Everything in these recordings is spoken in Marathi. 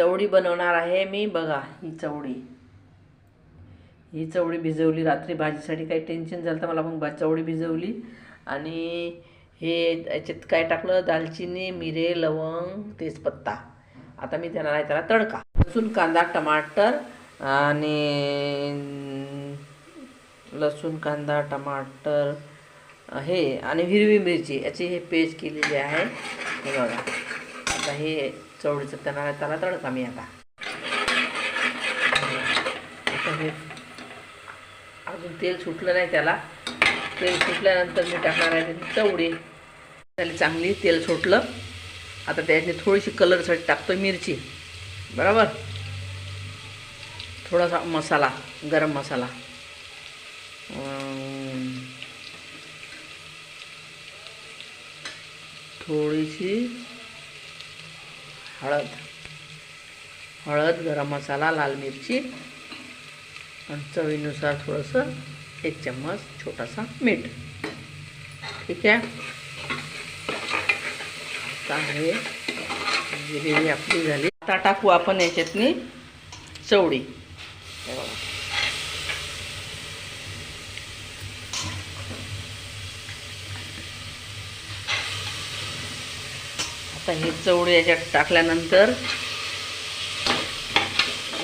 चवडी बनवणार आहे मी. बघा ही चवडी ही चवडी भिजवली. रात्री भाजीसाठी काही टेन्शन झालं तर मला मग भा चवडी भिजवली. आणि हे याच्यात काय टाकलं? दालचिनी मिरे लवंग तेजपत्ता. आता मी देणार आहे त्याला तडका. लसूण कांदा टमाटर आणि लसूण कांदा टमाटर हे आणि हिरवी मिरची. याची हे पेस्ट केलेली आहे. बघा. आता हे चवडीचं त्यांना त्याला तळत आम्ही आता. हे अजून तेल सुटलं नाही त्याला. तेल सुटल्यानंतर मी टाकणार आहे चवडी त्याला चांगली तेल सुटलं. आता त्याची थोडीशी कलरसाठी टाकतो मिरची. बरोबर? थोडासा मसाला गरम मसाला. थोडीशी हळद. हळद गरम मसाला लाल मिरची. आणि चवीनुसार थोडंसं एक चम्मच छोटासा मीठ. ठीक आहे? आता हे ग्रेव्ही आपली झाली. आता टाकू आपण याच्यातनी चवडी हे बघा. आता हे चवळी याच्यात टाकल्यानंतर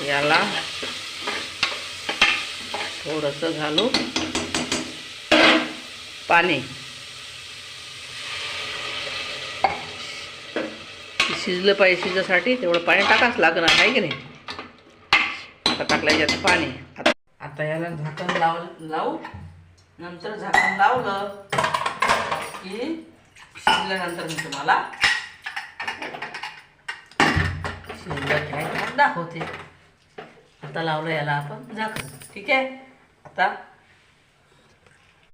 याला थोडंसं घालू पाणी. शिजलं पाहिजे शिजासाठी तेवढं पाणी टाकाच लागणार आहे की नाही? आता टाकलं याच्यात पाणी. आता आता याला झाकण लाव लावू. नंतर झाकण लावलं की शिजल्यानंतर मी तुम्हाला शिजलं काय दाखवते. आता लावलं याला आपण झाकण ठीक आहे? आता.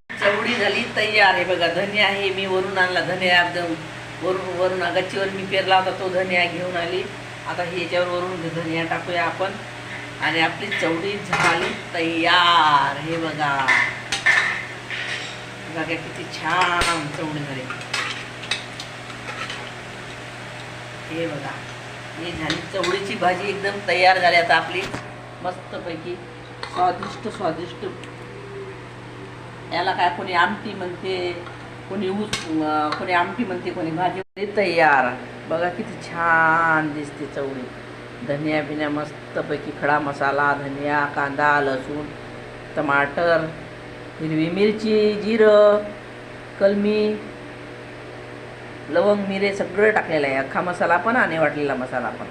चवडी झाली तयार आहे बघा. धनिया आहे मी वरून आणला धनिया एकदम वरून वरून गच्चीवर मी पेरला होता तो धनिया घेऊन आली. आता हे याच्यावर वरून धनिया टाकूया आपण. आणि आपली चवडी झाली तयार हे बघा. बघा किती छान चवडी झाली. हे बघा. हे झाली. चवळीची भाजी एकदम तयार झाली आता आपली. मस्तपैकी. स्वादिष्ट स्वादिष्ट. याला काय कोणी आमटी म्हणते कोणी ऊस कोणी आमटी म्हणते कोणी भाजी म्हणते तयार. बघा किती छान दिसते चवळी. धनिया बिन्या मस्तपैकी खडा मसाला धनिया कांदा लसूण टमाटर हिरवी मिरची जिरं कलमी लवंग मिरे सगळं टाकलेलं आहे. अख्खा मसाला पण आणि वाटलेला मसाला पण.